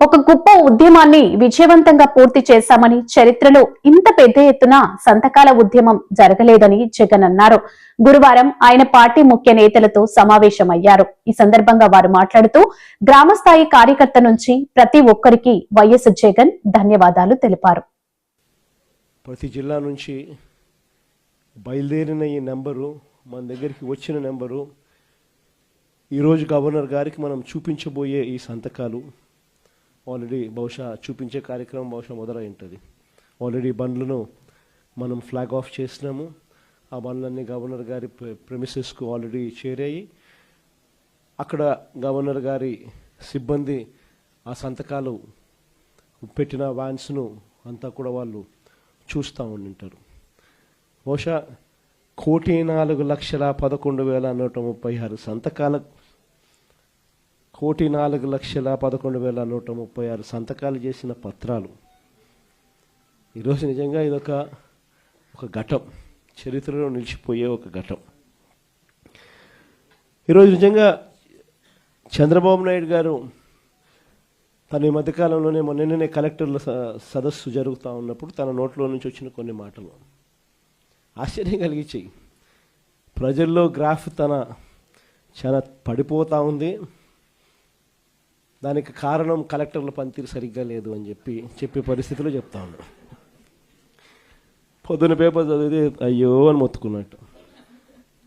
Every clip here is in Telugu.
ఒక గొప్ప ఉద్యమాన్ని విజయవంతంగా పూర్తి చేశామని చరిత్రలో ఇంత పెద్ద ఎత్తున సంతకాల ఉద్యమం జరగలేదని జగన్ అన్నారు. గురువారం ఆయన పార్టీ ముఖ్య నేతలతో సమావేశమయ్యారు. ఈ సందర్భంగా వారు మాట్లాడుతూ గ్రామస్థాయి కార్యకర్త నుంచి ప్రతి ఒక్కరికి వైఎస్ జగన్ ధన్యవాదాలు తెలిపారు. ప్రతి జిల్లా నుంచి బయలుదేరిన ఈ నెంబరు మన దగ్గరికి వచ్చిన నెంబరు ఈరోజు గవర్నర్ గారికి మనం చూపించబోయే ఈ సంతకాలు ఆల్రెడీ బహుశా చూపించే కార్యక్రమం బహుశా మొదలై ఉంటుంది. ఆల్రెడీ బండ్లను మనం ఫ్లాగ్ ఆఫ్ చేసినాము. ఆ బండ్లన్నీ గవర్నర్ గారి ప్రెమిసెస్కు ఆల్రెడీ చేరాయి. అక్కడ గవర్నర్ గారి సిబ్బంది ఆ సంతకాలు పెట్టిన వ్యాన్స్ను అంతా కూడా వాళ్ళు చూస్తూ ఉండింటారు. బహుశా కోటి నాలుగు లక్షల పదకొండు వేల నూట ముప్పై ఆరు సంతకాల కోటి నాలుగు లక్షల పదకొండు వేల నూట ముప్పై ఆరు సంతకాలు చేసిన పత్రాలు. ఈరోజు నిజంగా ఇదొక ఒక ఘటం. చరిత్రలో నిలిచిపోయే ఒక ఘటం. ఈరోజు నిజంగా చంద్రబాబు నాయుడు గారు తన ఈ మధ్యకాలంలోనే మొన్ననే కలెక్టర్ల స- సదస్సు జరుగుతూ ఉన్నప్పుడు తన నోట్లో నుంచి వచ్చిన కొన్ని మాటలు. ఆశ్చర్యం కలిగించాయి. ప్రజల్లో గ్రాఫ్ తన చాలా పడిపోతూ ఉంది. దానికి కారణం కలెక్టర్ల పనితీరు సరిగ్గా లేదు అని చెప్పి చెప్పే పరిస్థితిలో చెప్తా ఉన్నాను పొద్దున పేపర్ చదివితే అయ్యో అని మొత్తుకున్నట్టు.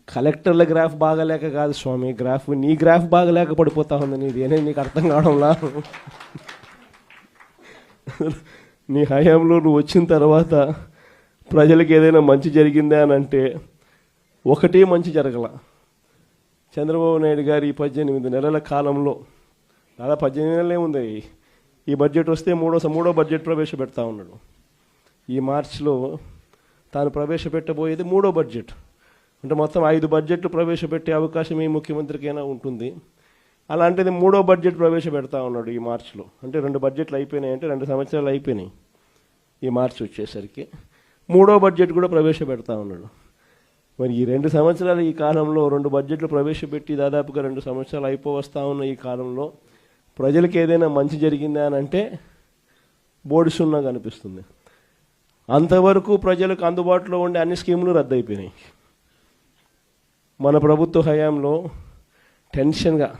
కలెక్టర్ల గ్రాఫ్ బాగలేక కాదు స్వామి గ్రాఫ్ నీ గ్రాఫ్ బాగలేక పడిపోతా ఉంది నీది ఏనే నీకు అర్థం కావడంలా? నీ హయాంలో నువ్వు వచ్చిన తర్వాత ప్రజలకు ఏదైనా మంచి జరిగిందా అని అంటే ఒకటే మంచి జరగల. చంద్రబాబు నాయుడు గారి ఈ పద్దెనిమిది నెలల కాలంలో దాదాపు పద్దెనిమిది నెలలే ఉంది. ఈ బడ్జెట్ వస్తే మూడో మూడో బడ్జెట్ ప్రవేశపెడతా ఉన్నాడు. ఈ మార్చిలో తాను ప్రవేశపెట్టబోయేది మూడో బడ్జెట్. అంటే మొత్తం ఐదు బడ్జెట్లు ప్రవేశపెట్టే అవకాశం ఈ ముఖ్యమంత్రికైనా ఉంటుంది. అలాంటిది మూడో బడ్జెట్ ప్రవేశపెడతా ఉన్నాడు ఈ మార్చిలో. అంటే రెండు బడ్జెట్లు అయిపోయినాయి అంటే రెండు సంవత్సరాలు అయిపోయినాయి ఈ మార్చి వచ్చేసరికి. మూడో బడ్జెట్ కూడా ప్రవేశపెడతా ఉన్నాడు. మరి ఈ రెండు సంవత్సరాలు ఈ కాలంలో రెండు బడ్జెట్లు ప్రవేశపెట్టి దాదాపుగా రెండు సంవత్సరాలు అయిపోవస్తా ఉన్న ఈ కాలంలో ప్రజలకు ఏదైనా మంచి జరిగిందా అని అంటే బోర్డు సున్నా కనిపిస్తుంది. అంతవరకు ప్రజలకు అందుబాటులో ఉండే అన్ని స్కీములు రద్దయిపోయినాయి. మన ప్రభుత్వ హయాంలో టెన్షన్గా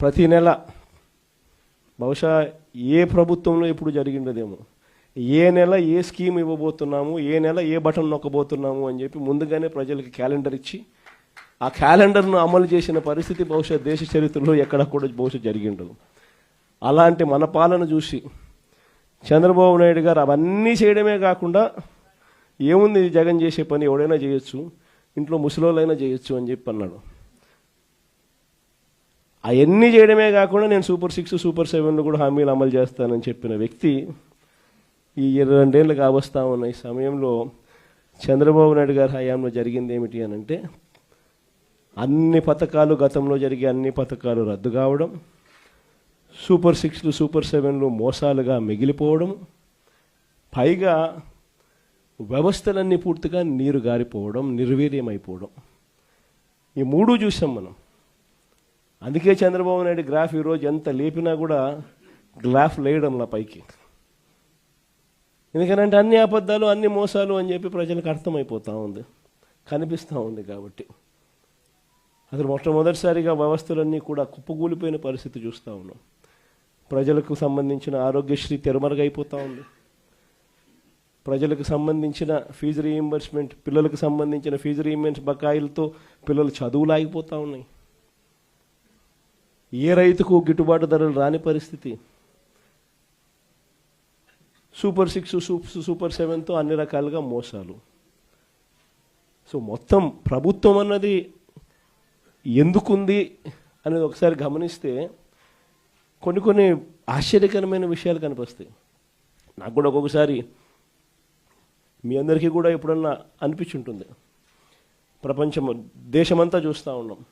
ప్రతి నెల బహుశా ఏ ప్రభుత్వంలో ఇప్పుడు జరిగిండదేమో. ఏ నెల ఏ స్కీమ్ ఇవ్వబోతున్నాము ఏ నెల ఏ బటన్ నొక్కబోతున్నాము అని చెప్పి ముందుగానే ప్రజలకు క్యాలెండర్ ఇచ్చి ఆ క్యాలెండర్ను అమలు చేసిన పరిస్థితి బహుశా దేశ చరిత్రలో ఎక్కడ కూడా బహుశా జరిగిండదు అలాంటి మన పాలన చూసి చంద్రబాబు నాయుడు గారు అవన్నీ చేయడమే కాకుండా ఏముంది ఇది జగన్ చేసే పని ఎవడైనా చేయొచ్చు ఇంట్లో ముసలోళ్ళైనా చేయొచ్చు అని చెప్పి అన్నాడు. అవన్నీ చేయడమే కాకుండా నేను సూపర్ సిక్స్ సూపర్ సెవెన్లు కూడా హామీలు అమలు చేస్తానని చెప్పిన వ్యక్తి ఈ ఇరవై రెండేళ్ళు కావస్తా ఉన్న ఈ సమయంలో చంద్రబాబు నాయుడు గారి హయాంలో జరిగింది ఏమిటి అని అంటే అన్ని పథకాలు గతంలో జరిగే అన్ని పథకాలు రద్దు కావడం సూపర్ సిక్స్లు సూపర్ సెవెన్లు మోసాలుగా మిగిలిపోవడం పైగా వ్యవస్థలన్నీ పూర్తిగా నీరు గారిపోవడం నిర్వీర్యమైపోవడం. ఈ మూడు చూసాం మనం. అందుకే చంద్రబాబు నాయుడు గ్రాఫ్ ఈరోజు ఎంత లేపినా కూడా గ్రాఫ్ లేయడంలా పైకి. ఎందుకనంటే అన్ని అబద్ధాలు అన్ని మోసాలు అని చెప్పి ప్రజలకు అర్థమైపోతూ ఉంది. కనిపిస్తూ ఉంది కాబట్టి. అసలు మొట్టమొదటిసారిగా వ్యవస్థలన్నీ కూడా కుప్పకూలిపోయిన పరిస్థితి చూస్తూ ఉన్నాం. ప్రజలకు సంబంధించిన ఆరోగ్యశ్రీ తెరమరుగైపోతూ ఉంది. ప్రజలకు సంబంధించిన ఫీజు రీయింబర్స్మెంట్ పిల్లలకు సంబంధించిన ఫీజు రీయింబర్స్ బకాయిలతో పిల్లలు చదువులు ఆగిపోతూ ఉన్నాయి. ఏ రైతుకు గిట్టుబాటు ధరలు రాని పరిస్థితి? సూపర్ సిక్స్ సూపర్ సూపర్ సెవెన్తో అన్ని రకాలుగా మోసాలు. సో మొత్తం ప్రభుత్వం అన్నది ఎందుకుంది అనేది ఒకసారి గమనిస్తే కొన్ని కొన్ని ఆశ్చర్యకరమైన విషయాలు కనిపిస్తాయి. నాకు కూడా ఒక్కొక్కసారి మీ అందరికీ కూడా ఎప్పుడన్నా అనిపించుంటుంది. ప్రపంచం దేశమంతా చూస్తూ ఉన్నాం.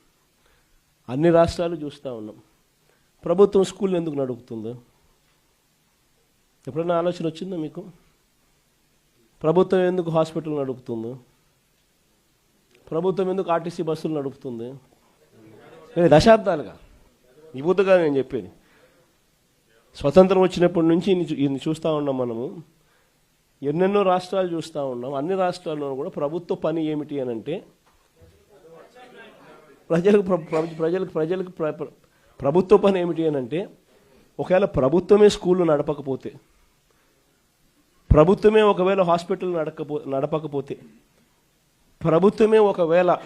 అన్ని రాష్ట్రాలు చూస్తూ ఉన్నాం. ప్రభుత్వం స్కూల్ ఎందుకు నడుపుతుందో? ఎప్పుడన్నా ఆలోచన వచ్చిందా మీకు? ప్రభుత్వం ఎందుకు హాస్పిటల్ నడుపుతుందో? ప్రభుత్వం ఎందుకు ఆర్టీసీ బస్సులు నడుపుతుంది? దశాబ్దాలుగా. ఈ నేను చెప్పేది. స్వతంత్రం వచ్చినప్పటి నుంచి ఇన్ని చూస్తూ ఉన్నాం మనము. ఎన్నెన్నో రాష్ట్రాలు చూస్తూ ఉన్నాం. అన్ని రాష్ట్రాల్లో కూడా ప్రభుత్వ పని ఏమిటి అని అంటే ప్రజలకు ప్ర- ప్ర- ప్రజలకు ప్రజలకు ప్ర- ప్రభుత్వ పని ఏమిటి అని అంటే ఒకవేళ ప్రభుత్వమే స్కూళ్ళు నడపకపోతే ప్రభుత్వమే ఒకవేళ హాస్పిటల్ నడకపో నడపకపోతే ప్రభుత్వమే ఒకవేళ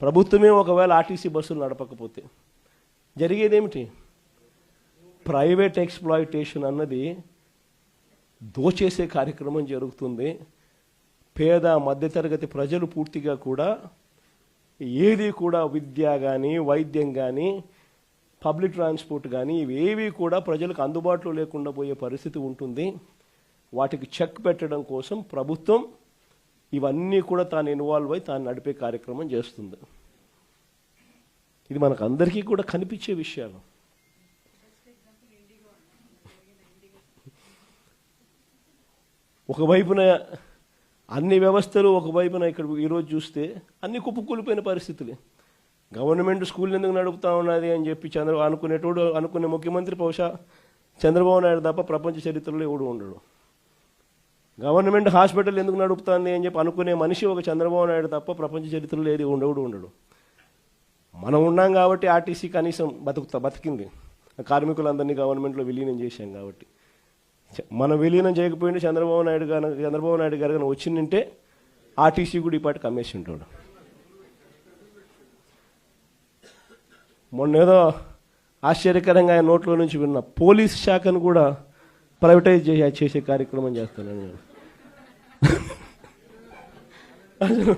ప్రభుత్వమే ఒకవేళ ఆర్టీసీ బస్సులు నడపకపోతే జరిగేదేమిటి? ప్రైవేట్ ఎక్స్ప్లాయిటేషన్ అన్నది దోచేసే కార్యక్రమం జరుగుతుంది. పేద మధ్యతరగతి ప్రజలు పూర్తిగా కూడా ఏది కూడా విద్య కానీ వైద్యం కానీ పబ్లిక్ ట్రాన్స్పోర్ట్ కానీ ఇవేవి కూడా ప్రజలకు అందుబాటులో లేకుండా పోయే పరిస్థితి ఉంటుంది. వాటికి చెక్ పెట్టడం కోసం ప్రభుత్వం ఇవన్నీ కూడా తాను ఇన్వాల్వ్ అయి తాను నడిపే కార్యక్రమం చేస్తుంది. ఇది మనకు అందరికీ కూడా కనిపించే విషయాలు. ఒకవైపున అన్ని వ్యవస్థలు ఒకవైపున ఇక్కడ ఈరోజు చూస్తే అన్ని కుప్పకూలిపోయిన పరిస్థితులే. గవర్నమెంట్ స్కూల్ ఎందుకు నడుపుతా ఉన్నది అని చెప్పి చంద్ర అనుకునేటోడు అనుకునే ముఖ్యమంత్రి బహుశా చంద్రబాబు నాయుడు తప్ప ప్రపంచ చరిత్రలో ఎవడు ఉండడు. గవర్నమెంట్ హాస్పిటల్ ఎందుకు నడుపుతుంది అని చెప్పి అనుకునే మనిషి ఒక చంద్రబాబు నాయుడు తప్ప ప్రపంచ చరిత్రలో ఏది ఉండవుడు ఉండడు. మనం ఉన్నాం కాబట్టి ఆర్టీసీ కనీసం బతుకుతా బతికింది. కార్మికులందరినీ గవర్నమెంట్లో విలీనం చేశాం కాబట్టి. మనం విలీనం చేయకపోయింటే చంద్రబాబు నాయుడు గారు చంద్రబాబు నాయుడు గారు కానీ వచ్చిందంటే ఆర్టీసీ కూడా ఈ కమ్మేసి అమ్మేసి ఉంటాడు మొన్న ఏదో ఆశ్చర్యకరంగా ఆయన నోట్లో నుంచి విన్న పోలీస్ శాఖను కూడా ప్రైవేటైజ్ చేసే చేసే కార్యక్రమం చేస్తున్నాను నేను అసలు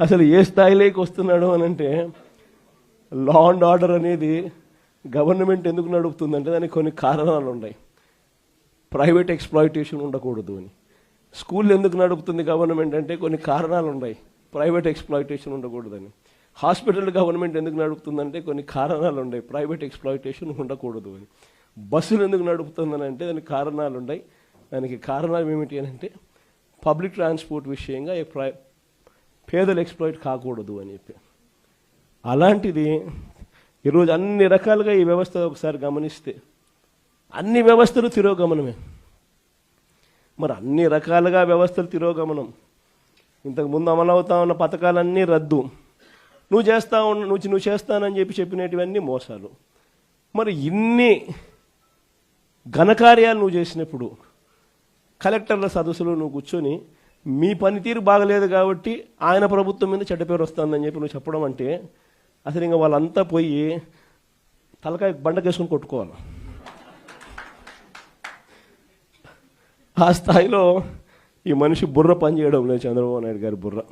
అసలు ఏ స్థాయిలోకి వస్తున్నాడు అని అంటే లా అండ్ ఆర్డర్ అనేది గవర్నమెంట్ ఎందుకు నడుపుతుందంటే దానికి కొన్ని కారణాలు ఉన్నాయి. ప్రైవేట్ ఎక్స్ప్లాయిటేషన్ ఉండకూడదు అని. స్కూల్ ఎందుకు నడుపుతుంది గవర్నమెంట్ అంటే కొన్ని కారణాలు ఉన్నాయి. ప్రైవేట్ ఎక్స్ప్లాయిటేషన్ ఉండకూడదని. హాస్పిటల్ గవర్నమెంట్ ఎందుకు నడుపుతుందంటే కొన్ని కారణాలు ఉన్నాయి. ప్రైవేట్ ఎక్స్ప్లాయిటేషన్ ఉండకూడదు అని. బస్సులు ఎందుకు నడుపుతుందని అంటే దానికి కారణాలు ఉన్నాయి. దానికి కారణాలు ఏమిటి అని అంటే పబ్లిక్ ట్రాన్స్పోర్ట్ విషయంగా ఈ ప్రై పేదలు ఎక్స్ప్లోయిట్ కాకూడదు అని చెప్పి. అలాంటిది ఈరోజు అన్ని రకాలుగా ఈ వ్యవస్థ ఒకసారి గమనిస్తే అన్ని వ్యవస్థలు తిరోగమనమే. మరి అన్ని రకాలుగా వ్యవస్థలు తిరోగమనం. ఇంతకు ముందు అమలవుతా ఉన్న పథకాలన్నీ రద్దు. నువ్వు చేస్తా ఉన్న నువ్వు నువ్వు చేస్తానని చెప్పి చెప్పినటువన్నీ మోసాలు. మరి ఇన్ని ఘనకార్యాలు నువ్వు చేసినప్పుడు కలెక్టర్ల సదస్సులో నువ్వు కూర్చొని మీ పనితీరు బాగలేదు కాబట్టి ఆయన ప్రభుత్వం మీద చెడ్డ పేరు వస్తుందని చెప్పి నువ్వు చెప్పడం అంటే అసలు ఇంకా వాళ్ళంతా పోయి తలకాయ బండకేసుకుని కొట్టుకోవాలి. ఆ స్థాయిలో ఈ మనిషి బుర్ర పనిచేయడం లేదు చంద్రబాబు నాయుడు గారి బుర్ర.